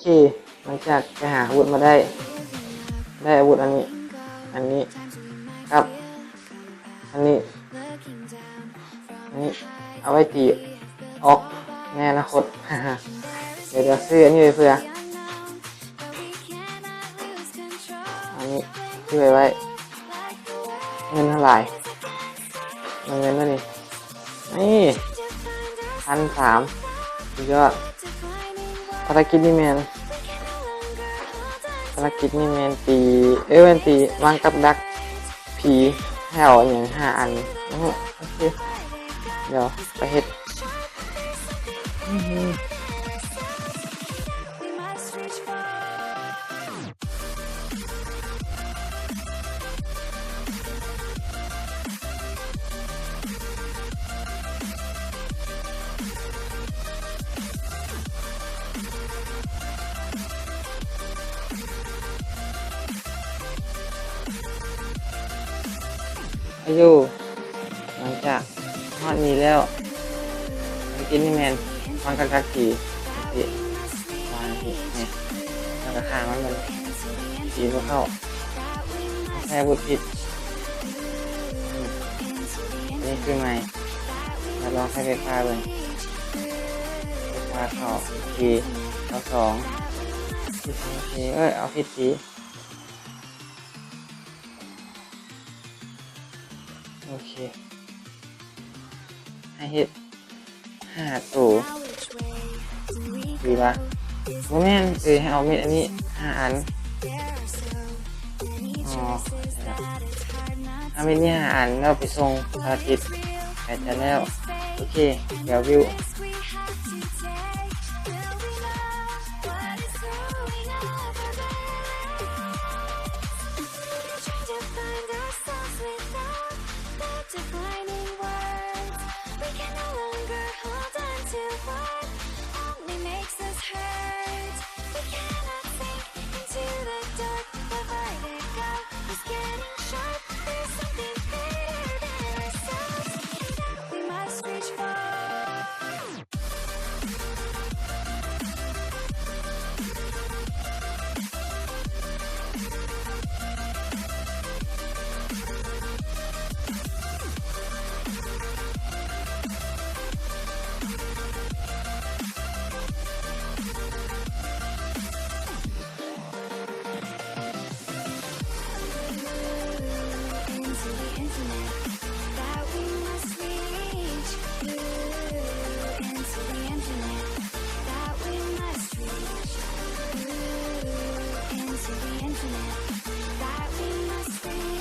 เค หลังจากไปหาอาวุธมาได้ ได้อาวุธอันนี้ อันนี้ครับ อันนี้ อันนี้ เอาไว้ตีออกในอนาคตเดี๋ยวเดี๋ยวซื้ออันนี้ไปเพื่อ อันนี้ซื้อไว้ไว้เงินเท่าไหร่เงินเท่านี้นี่พันสามยอด ภารกิจนี่แมนภารกิจนี่แมนตีเอ้ยแมนตีวางกับดักผีแถวอย่างห้าอันโอเคเดี๋ยวไปเฮ็ดอือ ออายุหลังจากฮอดนี้แล้วกินนี่แมนวางกับดักผีผีวางผีเนี่ยแล้วก็ข้างมันมันผีก็เข้าแค่บุดผิดอืมนี่คือไม้เราลองใช้ไฟฟ้าเลยไฟฟ้าเข้าผีเอาสองผิดสองทีเอ้ยเอาผิดที โอเคให้เฮ็ดห้าตัวดีปะโมแม่นเออให้เอาเม็ดอันนี้ห้าอันอ๋อเอาเม็ดนี้ห้าอันแล้วไปส่งภารกิจแต่จะแล้ว โอเค เดี๋ยววิว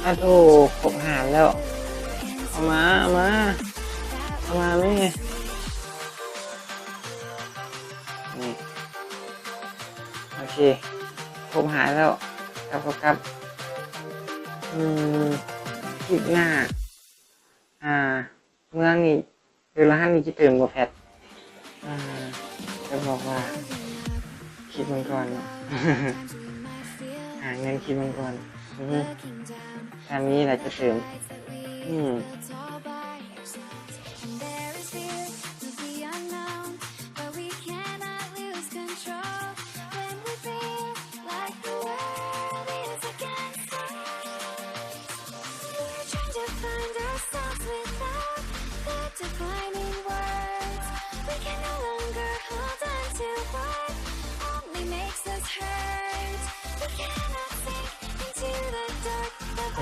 อะโถครบหารแล้ว เอามา เอามา เอามาไหมนี่โอเคครบหารแล้วกลับกลับอืมคลิปหน้า อ่า เมื่อนี้คือร้านี้จะเติมกว่าแพทอ่าจะบอกว่า คิดมันก่อน หาเงินคิดมันก่อน ทางนี้แหละจะเติมอืม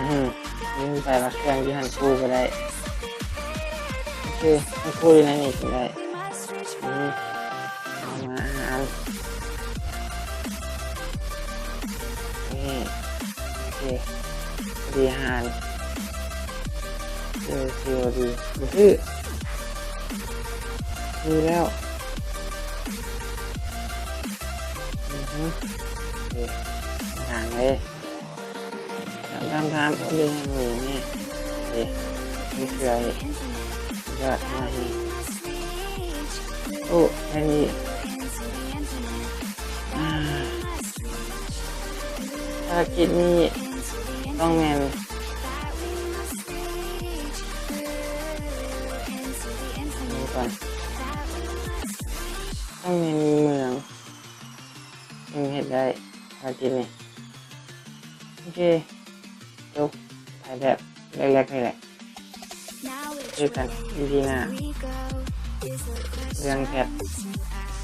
อืมนี่ไปละเครื่องที่หันคู่ก็ได้โอเคหันคู่อยู่ในนี้ก็ได้อืมเอามาอาหารนี่โอเคดีอาหารเจอซีโอดีดูชื่อมีแล้วอือฮึโอเคอาหารเลย ทำทำทำโอ้ยหมูนี่โอเคนี่คืออะไรยอดมาอีกโอ้แค่นี้อ่าภารกิจนี้ต้องแมนดูก่อนต้องแมนมีเมืองภารกิจนี่โอเค จบถ่ายแบบแรกๆนี่แหละ Now which เจอกัน way EP หน้าเรื่องแพท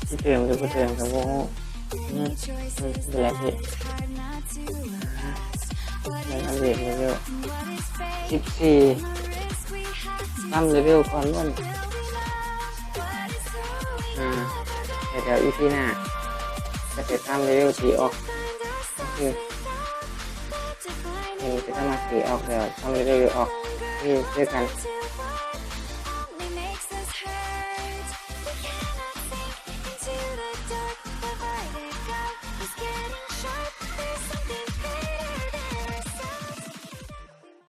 ที่เติมหรือบ่เติมกับวงอืม choice อืม is เป็นไรพี่ hard not to ask. What เรื่อง is อัปเดตเลเวล what is fate? สิบสี่ The risk we have to ทำเลเวลก่อนล้วนอ่าแต่เดี๋ยวอีพีหน้าจะไปทำเลเวลสีออกก็คือ เพลงจะต้องมาสีออกเดี๋ยวทำเรื่อยๆออกที่ด้วยกัน